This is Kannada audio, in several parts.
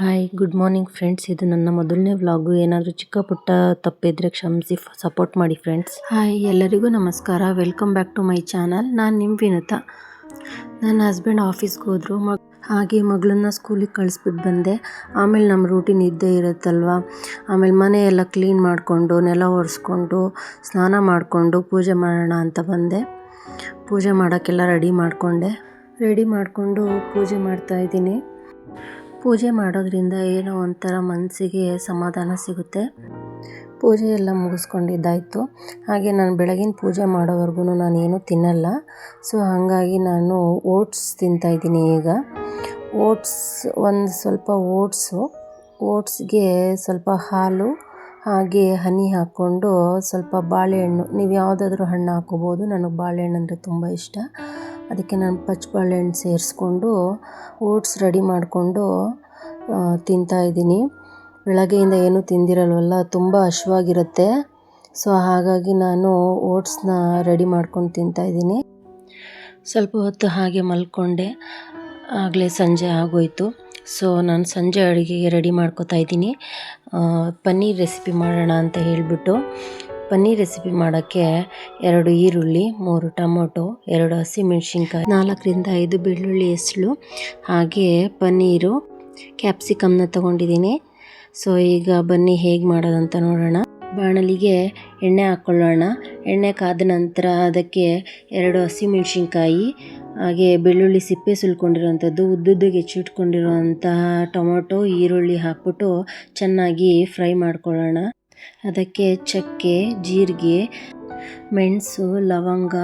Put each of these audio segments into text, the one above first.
ಹಾಯ್ ಗುಡ್ ಮಾರ್ನಿಂಗ್ ಫ್ರೆಂಡ್ಸ್ ಇದು ನನ್ನ ಮೊದಲನೇ ವ್ಲಾಗು ಏನಾದರೂ ಚಿಕ್ಕ ಪುಟ್ಟ ತಪ್ಪಿದ್ರೆ ಕ್ಷಮಿಸಿ ಸಪೋರ್ಟ್ ಮಾಡಿ ಫ್ರೆಂಡ್ಸ್ ಹಾಯ್ ಎಲ್ಲರಿಗೂ ನಮಸ್ಕಾರ. Welcome back to my channel ನಾನು ನಿಮ್ಮ ವಿನತ. ನನ್ನ ಹಸ್ಬೆಂಡ್ ಆಫೀಸ್ಗೆ ಹೋದರು. ಮಗ್ ಹಾಗೆ ಮಗಳನ್ನ ಸ್ಕೂಲಿಗೆ ಕಳಿಸ್ಬಿಟ್ಟು ಬಂದೆ. ಆಮೇಲೆ ನಮ್ಮ ರೂಟೀನ್ ಇದ್ದೇ ಇರುತ್ತಲ್ವ? ಆಮೇಲೆ ಮನೆ ಎಲ್ಲ ಕ್ಲೀನ್ ಮಾಡಿಕೊಂಡು, ನೆಲ ಒರೆಸ್ಕೊಂಡು, ಸ್ನಾನ ಮಾಡಿಕೊಂಡು ಪೂಜೆ ಮಾಡೋಣ ಅಂತ ಬಂದೆ. ಪೂಜೆ ಮಾಡೋಕ್ಕೆಲ್ಲ ರೆಡಿ ಮಾಡಿಕೊಂಡೆ. ರೆಡಿ ಮಾಡಿಕೊಂಡು ಪೂಜೆ ಮಾಡ್ತಾಯಿದ್ದೀನಿ ಪೂಜೆ ಮಾಡೋದ್ರಿಂದ ಏನೋ ಒಂಥರ ಮನಸ್ಸಿಗೆ ಸಮಾಧಾನ ಸಿಗುತ್ತೆ. ಪೂಜೆ ಎಲ್ಲ ಮುಗಿಸ್ಕೊಂಡಿದ್ದಾಯಿತು. ಹಾಗೆ ನಾನು ಬೆಳಗಿನ ಪೂಜೆ ಮಾಡೋವರೆಗೂ ನಾನು ಏನೂ ತಿನ್ನಲ್ಲ. ಸೊ, ಹಾಗಾಗಿ ನಾನು ಓಟ್ಸ್ ತಿಂತಾಯಿದ್ದೀನಿ ಈಗ. ಓಟ್ಸ್, ಒಂದು ಸ್ವಲ್ಪ ಓಟ್ಸು. ಓಟ್ಸ್ಗೆ ಸ್ವಲ್ಪ ಹಾಲು, ಹಾಗೆ ಹನಿ ಹಾಕ್ಕೊಂಡು ಸ್ವಲ್ಪ ಬಾಳೆಹಣ್ಣು. ನೀವು ಯಾವುದಾದ್ರೂ ಹಣ್ಣು ಹಾಕೋಬೋದು ನನಗೆ ಬಾಳೆಹಣ್ಣು ಅಂದರೆ ತುಂಬ ಇಷ್ಟ. ಅದಕ್ಕೆ ನಾನು ಪಚ್ಚಬಾಳೆ ಹಣ್ಣು ಸೇರಿಸ್ಕೊಂಡು ಓಟ್ಸ್ ರೆಡಿ ಮಾಡಿಕೊಂಡು ತಿಂತಾಯಿದ್ದೀನಿ ಬೆಳಗ್ಗೆಯಿಂದ ಏನೂ ತಿಂದಿರಲ್ವಲ್ಲ, ತುಂಬ ಹಶ್ವಾಗಿರುತ್ತೆ. ಸೊ, ಹಾಗಾಗಿ ನಾನು ಓಟ್ಸ್ನ ರೆಡಿ ಮಾಡ್ಕೊಂಡು ತಿಂತಾಯಿದ್ದೀನಿ ಸ್ವಲ್ಪ ಹೊತ್ತು ಹಾಗೆ ಮಲ್ಕೊಂಡೆ. ಆಗಲೇ ಸಂಜೆ ಆಗೋಯಿತು. ಸೊ, ನಾನು ಸಂಜೆ ಅಡುಗೆಗೆ ರೆಡಿ ಮಾಡ್ಕೋತಾ ಇದ್ದೀನಿ. ಪನ್ನೀರ್ ರೆಸಿಪಿ ಮಾಡೋಣ ಅಂತ ಹೇಳಿಬಿಟ್ಟು. ಪನ್ನೀರ್ ರೆಸಿಪಿ ಮಾಡೋಕ್ಕೆ ಎರಡು ಈರುಳ್ಳಿ, ಮೂರು ಟೊಮೊಟೊ, ಎರಡು ಹಸಿಮೆಣ್ಸಿನ್ಕಾಯಿ ನಾಲ್ಕರಿಂದ ಐದು ಬೆಳ್ಳುಳ್ಳಿ ಹೆಸಳು, ಹಾಗೆ ಪನ್ನೀರು, ಕ್ಯಾಪ್ಸಿಕಮ್ನ ತೊಗೊಂಡಿದ್ದೀನಿ. ಸೊ ಈಗ ಬನ್ನಿ ಹೇಗೆ ಮಾಡೋದಂತ ನೋಡೋಣ. ಬಾಣಲಿಗೆ ಎಣ್ಣೆ ಹಾಕ್ಕೊಳ್ಳೋಣ ಎಣ್ಣೆ ಕಾದ ನಂತರ ಅದಕ್ಕೆ ಎರಡು ಹಸಿಮೆಣಸಿನ್ಕಾಯಿ ಹಾಗೆ ಬೆಳ್ಳುಳ್ಳಿ ಸಿಪ್ಪೆ ಸುಲ್ಕೊಂಡಿರೋವಂಥದ್ದು ಉದ್ದುದ್ದಗೆ ಹೆಚ್ಚಿಟ್ಕೊಂಡಿರುವಂತಹ ಟೊಮೊಟೊ, ಈರುಳ್ಳಿ ಹಾಕ್ಬಿಟ್ಟು ಚೆನ್ನಾಗಿ ಫ್ರೈ ಮಾಡ್ಕೊಳ್ಳೋಣ. ಅದಕ್ಕೆ ಚಕ್ಕೆ, ಜೀರಿಗೆ, ಮೆಣಸು, ಲವಂಗ,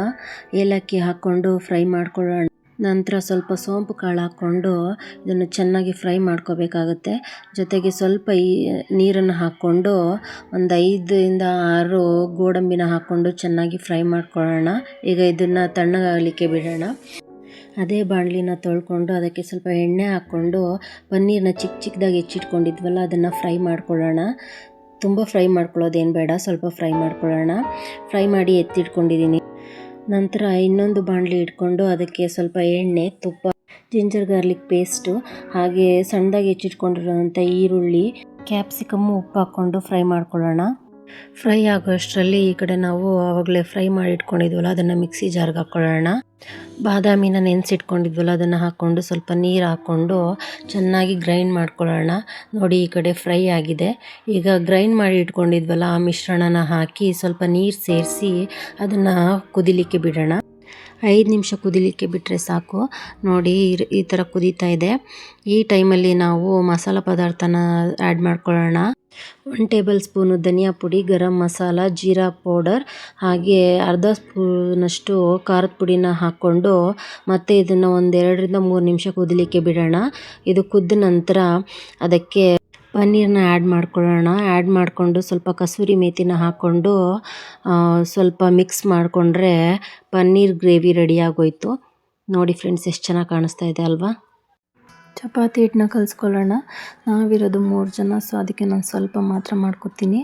ಏಲಕ್ಕಿ ಹಾಕ್ಕೊಂಡು ಫ್ರೈ ಮಾಡ್ಕೊಳ್ಳೋಣ. ನಂತರ ಸ್ವಲ್ಪ ಸೋಂಪು ಕಾಳು ಹಾಕ್ಕೊಂಡು ಇದನ್ನು ಚೆನ್ನಾಗಿ ಫ್ರೈ ಮಾಡ್ಕೋಬೇಕಾಗುತ್ತೆ. ಜೊತೆಗೆ ಸ್ವಲ್ಪ ಈ ನೀರನ್ನು ಹಾಕ್ಕೊಂಡು ಒಂದು ಐದರಿಂದ ಆರು ಗೋಡಂಬಿನ ಹಾಕ್ಕೊಂಡು ಚೆನ್ನಾಗಿ ಫ್ರೈ ಮಾಡ್ಕೊಳ್ಳೋಣ. ಈಗ ಇದನ್ನು ತಣ್ಣಗಾಗಲಿಕ್ಕೆ ಬಿಡೋಣ. ಅದೇ ಬಾಣಲಿನ ತೊಳ್ಕೊಂಡು ಅದಕ್ಕೆ ಸ್ವಲ್ಪ ಎಣ್ಣೆ ಹಾಕ್ಕೊಂಡು ಪನ್ನೀರನ್ನ ಚಿಕ್ಕ ಚಿಕ್ಕದಾಗಿ ಹೆಚ್ಚಿಟ್ಕೊಂಡಿದ್ವಲ್ಲ, ಅದನ್ನು ಫ್ರೈ ಮಾಡ್ಕೊಳ್ಳೋಣ. ತುಂಬ ಫ್ರೈ ಮಾಡ್ಕೊಳ್ಳೋದೇನು ಬೇಡ, ಸ್ವಲ್ಪ ಫ್ರೈ ಮಾಡ್ಕೊಳ್ಳೋಣ. ಫ್ರೈ ಮಾಡಿ ಎತ್ತಿಟ್ಕೊಂಡಿದ್ದೀನಿ. ನಂತರ ಇನ್ನೊಂದು ಬಾಣಲಿ ಇಟ್ಕೊಂಡು ಅದಕ್ಕೆ ಸ್ವಲ್ಪ ಎಣ್ಣೆ, ತುಪ್ಪ, ಜಿಂಜರ್ ಗಾರ್ಲಿಕ್ ಪೇಸ್ಟು, ಹಾಗೆ ಸಣ್ಣದಾಗಿ ಹೆಚ್ಚಿಟ್ಕೊಂಡಿರೋಂಥ ಈರುಳ್ಳಿ, ಕ್ಯಾಪ್ಸಿಕಮ್ಮು ಉಪ್ಪು ಹಾಕ್ಕೊಂಡು ಫ್ರೈ ಮಾಡ್ಕೊಳ್ಳೋಣ. ಫ್ರೈ ಆಗೋಷ್ಟರಲ್ಲಿ ಈ ಕಡೆ ನಾವು ಆವಾಗಲೇ ಫ್ರೈ ಮಾಡಿ ಇಟ್ಕೊಂಡಿದ್ವಲ್ಲ, ಅದನ್ನು ಮಿಕ್ಸಿ ಜಾರ್ಗೆ ಹಾಕ್ಕೊಳ್ಳೋಣ ಬಾದಾಮಿನ ನೆನೆಸಿಟ್ಕೊಂಡಿದ್ವಲ್ಲ, ಅದನ್ನು ಹಾಕ್ಕೊಂಡು ಸ್ವಲ್ಪ ನೀರು ಹಾಕ್ಕೊಂಡು ಚೆನ್ನಾಗಿ ಗ್ರೈಂಡ್ ಮಾಡ್ಕೊಳ್ಳೋಣ. ನೋಡಿ ಈ ಕಡೆ ಫ್ರೈ ಆಗಿದೆ. ಈಗ ಗ್ರೈಂಡ್ ಮಾಡಿ ಇಟ್ಕೊಂಡಿದ್ವಲ್ಲ, ಆ ಮಿಶ್ರಣನ ಹಾಕಿ ಸ್ವಲ್ಪ ನೀರು ಸೇರಿಸಿ ಅದನ್ನು ಕುದಿಲಿಕ್ಕೆ ಬಿಡೋಣ. ಐದು ನಿಮಿಷ ಕುದಿಲಿಕ್ಕೆ ಬಿಟ್ಟರೆ ಸಾಕು. ನೋಡಿ ಈ ಥರ ಕುದೀತಾ ಇದೆ. ಈ ಟೈಮಲ್ಲಿ ನಾವು ಮಸಾಲೆ ಪದಾರ್ಥನ ಆ್ಯಡ್ ಮಾಡ್ಕೊಳ್ಳೋಣ. ಒನ್ ಟೇಬಲ್ ಸ್ಪೂನು ಧನಿಯಾ ಪುಡಿ, ಗರಂ ಮಸಾಲ, ಜೀರಾ ಪೌಡರ್, ಹಾಗೆ ಅರ್ಧ ಸ್ಪೂನಷ್ಟು ಖಾರದ ಪುಡಿನ ಹಾಕ್ಕೊಂಡು ಮತ್ತೆ ಇದನ್ನು ಒಂದೆರಡರಿಂದ ಮೂರು ನಿಮಿಷ ಕುದಲಿಕ್ಕೆ ಬಿಡೋಣ. ಇದು ಕುದ್ದ ನಂತರ ಅದಕ್ಕೆ ಪನ್ನೀರನ್ನ ಆ್ಯಡ್ ಮಾಡ್ಕೊಳ್ಳೋಣ. ಆ್ಯಡ್ ಮಾಡಿಕೊಂಡು ಸ್ವಲ್ಪ ಕಸೂರಿ ಮೇಥಿನ ಹಾಕ್ಕೊಂಡು ಸ್ವಲ್ಪ ಮಿಕ್ಸ್ ಮಾಡಿಕೊಂಡ್ರೆ ಪನ್ನೀರ್ ಗ್ರೇವಿ ರೆಡಿ ಆಗೋಯ್ತು. ನೋಡಿ ಫ್ರೆಂಡ್ಸ್, ಎಷ್ಟು ಚೆನ್ನಾಗಿ ಕಾಣಿಸ್ತಾ ಇದೆ ಅಲ್ವಾ? ಚಪಾತಿ ಹಿಟ್ಟನ್ನ ಕಲಿಸ್ಕೊಳ್ಳೋಣ. ನಾವಿರೋದು ಮೂರು ಜನ, ಸೊ ಅದಕ್ಕೆ ನಾನು ಸ್ವಲ್ಪ ಮಾತ್ರ ಮಾಡ್ಕೊತೀನಿ.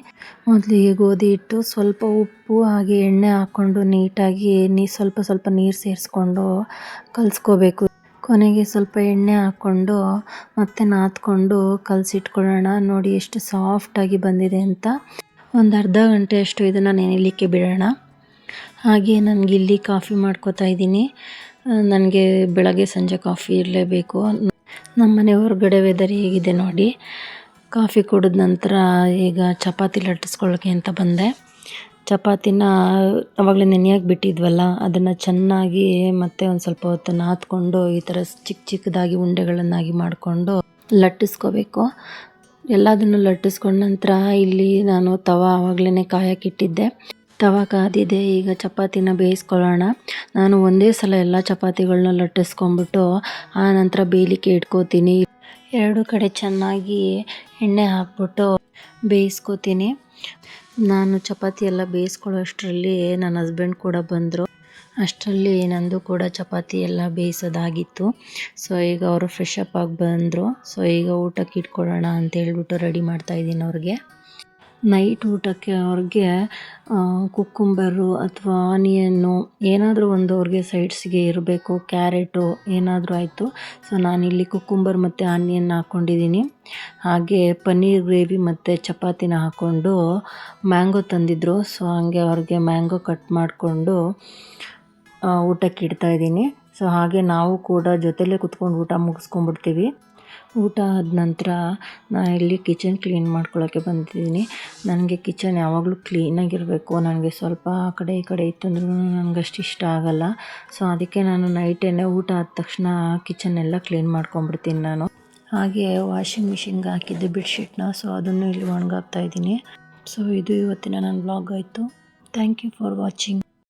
ಮೊದಲಿಗೆ ಗೋಧಿ ಹಿಟ್ಟು, ಸ್ವಲ್ಪ ಉಪ್ಪು, ಹಾಗೆ ಎಣ್ಣೆ ಹಾಕ್ಕೊಂಡು ನೀಟಾಗಿ ನೀ, ಸ್ವಲ್ಪ ಸ್ವಲ್ಪ ನೀರು ಸೇರಿಸ್ಕೊಂಡು ಕಲಿಸ್ಕೋಬೇಕು. ಕೊನೆಗೆ ಸ್ವಲ್ಪ ಎಣ್ಣೆ ಹಾಕ್ಕೊಂಡು ಮತ್ತೆ ನಾದ್ಕೊಂಡು ಕಲಸಿಟ್ಕೊಳ್ಳೋಣ. ನೋಡಿ ಎಷ್ಟು ಸಾಫ್ಟಾಗಿ ಬಂದಿದೆ ಅಂತ. ಒಂದು ಅರ್ಧ ಗಂಟೆಯಷ್ಟು ಇದನ್ನು ನೆನೆಯಲಿಕ್ಕೆ ಬಿಡೋಣ. ಹಾಗೆ ನನಗೆ ಇಲ್ಲಿ ಕಾಫಿ ಮಾಡ್ಕೋತಾ ಇದ್ದೀನಿ. ನನಗೆ ಬೆಳಗ್ಗೆ ಸಂಜೆ ಕಾಫಿ ಇರಲೇಬೇಕು. ನಮ್ಮ ಮನೆ ಹೊರಗಡೆ ವೆದರ್ ಹೇಗಿದೆ ನೋಡಿ. ಕಾಫಿ ಕುಡಿದ ನಂತರ ಈಗ ಚಪಾತಿ ಲಟ್ಟಿಸ್ಕೊಳ್ಳೋಕೆ ಅಂತ ಬಂದೆ. ಚಪಾತಿನ ಆವಾಗಲೇ ನೆನೆಯಾಗಿ ಬಿಟ್ಟಿದ್ವಲ್ಲ, ಅದನ್ನು ಚೆನ್ನಾಗಿ ಮತ್ತೆ ಒಂದು ಸ್ವಲ್ಪ ಹೊತ್ತು ನಾದ್ಕೊಂಡು ಈ ಥರ ಚಿಕ್ಕ ಚಿಕ್ಕದಾಗಿ ಉಂಡೆಗಳನ್ನಾಗಿ ಮಾಡಿಕೊಂಡು ಲಟ್ಟಿಸ್ಕೋಬೇಕು. ಎಲ್ಲದನ್ನು ಲಟ್ಟಿಸ್ಕೊಂಡ ನಂತರ ಇಲ್ಲಿ ನಾನು ತವ ಆವಾಗಲೇ ಕಾಯಕ್ಕಿಟ್ಟಿದ್ದೆ ತವ ಕಾದಿದೆ ಈಗ ಚಪಾತಿನ ಬೇಯಿಸ್ಕೊಳ್ಳೋಣ. ನಾನು ಒಂದೇ ಸಲ ಎಲ್ಲ ಚಪಾತಿಗಳನ್ನ ಲಟ್ಟಿಸ್ಕೊಂಬಿಟ್ಟು ಆ ನಂತರ ಬೇಯಲಿಕ್ಕೆ ಇಟ್ಕೋತೀನಿ. ಎರಡು ಕಡೆ ಚೆನ್ನಾಗಿ ಎಣ್ಣೆ ಹಾಕ್ಬಿಟ್ಟು ಬೇಯಿಸ್ಕೋತೀನಿ. ನಾನು ಚಪಾತಿ ಎಲ್ಲ ಬೇಯಿಸ್ಕೊಳ್ಳೋ ಅಷ್ಟರಲ್ಲಿ ನನ್ನ ಹಸ್ಬೆಂಡ್ ಕೂಡ ಬಂದರು. ಅಷ್ಟರಲ್ಲಿ ನಂದು ಕೂಡ ಚಪಾತಿ ಎಲ್ಲ ಬೇಯಿಸೋದಾಗಿತ್ತು. ಸೊ, ಈಗ ಅವರು ಫ್ರೆಶ್ ಅಪ್ ಆಗಿ ಬಂದರು. ಸೊ, ಈಗ ಊಟಕ್ಕೆ ಇಟ್ಕೊಳ್ಳೋಣ ಅಂತ ಹೇಳ್ಬಿಟ್ಟು ರೆಡಿ ಮಾಡ್ತಾಯಿದ್ದೀನಿ ಅವ್ರಿಗೆ. ನೈಟ್ ಊಟಕ್ಕೆ ಅವ್ರಿಗೆ ಕುಕ್ಕುಂಬರು ಅಥವಾ ಆನಿಯನ್ನು ಏನಾದರೂ ಒಂದು ಅವ್ರಿಗೆ ಸೈಡ್ಸ್ಗೆ ಇರಬೇಕು, ಕ್ಯಾರೆಟು ಏನಾದರೂ ಆಯಿತು. ಸೊ, ನಾನಿಲ್ಲಿ ಕುಕ್ಕುಂಬರ್ ಮತ್ತು ಆನಿಯನ್ ಹಾಕ್ಕೊಂಡಿದ್ದೀನಿ ಹಾಗೆ ಪನ್ನೀರ್ ಗ್ರೇವಿ ಮತ್ತು ಚಪಾತಿನ ಹಾಕ್ಕೊಂಡು ಮ್ಯಾಂಗೋ ತಂದಿದ್ದರು ಸೊ, ಹಾಗೆ ಅವ್ರಿಗೆ ಮ್ಯಾಂಗೋ ಕಟ್ ಮಾಡಿಕೊಂಡು ಊಟಕ್ಕೆ ಇಡ್ತಾಯಿದ್ದೀನಿ ಸೊ, ಹಾಗೆ ನಾವು ಕೂಡ ಜೊತೆಲೇ ಕುತ್ಕೊಂಡು ಊಟ ಮುಗಿಸ್ಕೊಂಡ್ಬಿಡ್ತೀವಿ. ಊಟ ಆದ ನಂತರ ನಾನು ಇಲ್ಲಿ ಕಿಚನ್ ಕ್ಲೀನ್ ಮಾಡ್ಕೊಳ್ಳೋಕ್ಕೆ ಬಂದಿದ್ದೀನಿ. ನನಗೆ ಕಿಚನ್ ಯಾವಾಗಲೂ ಕ್ಲೀನಾಗಿರಬೇಕು ನನಗೆ ಸ್ವಲ್ಪ ಆ ಕಡೆ ಈ ಕಡೆ ಇತ್ತಂದ್ರೂ ನನಗೆ ಅಷ್ಟು ಇಷ್ಟ ಆಗಲ್ಲ. ಸೊ ಅದಕ್ಕೆ ನಾನು ನೈಟೇನೆ ಊಟ ಆದ ತಕ್ಷಣ ಕಿಚನ್ ಎಲ್ಲ ಕ್ಲೀನ್ ಮಾಡ್ಕೊಂಡ್ಬಿಡ್ತೀನಿ ನಾನು. ಹಾಗೆ ವಾಷಿಂಗ್ ಮಿಷಿನ್ಗೆ ಹಾಕಿದ್ದೆ ಬೆಡ್ಶೀಟ್ನ ಸೊ ಅದನ್ನು ಇಲ್ಲಿ ಒಣಗಾಕ್ತಾ ಇದ್ದೀನಿ. ಸೊ ಇದು ಇವತ್ತಿನ ನನ್ನ ಬ್ಲಾಗ್ ಆಯಿತು. Thank you for watching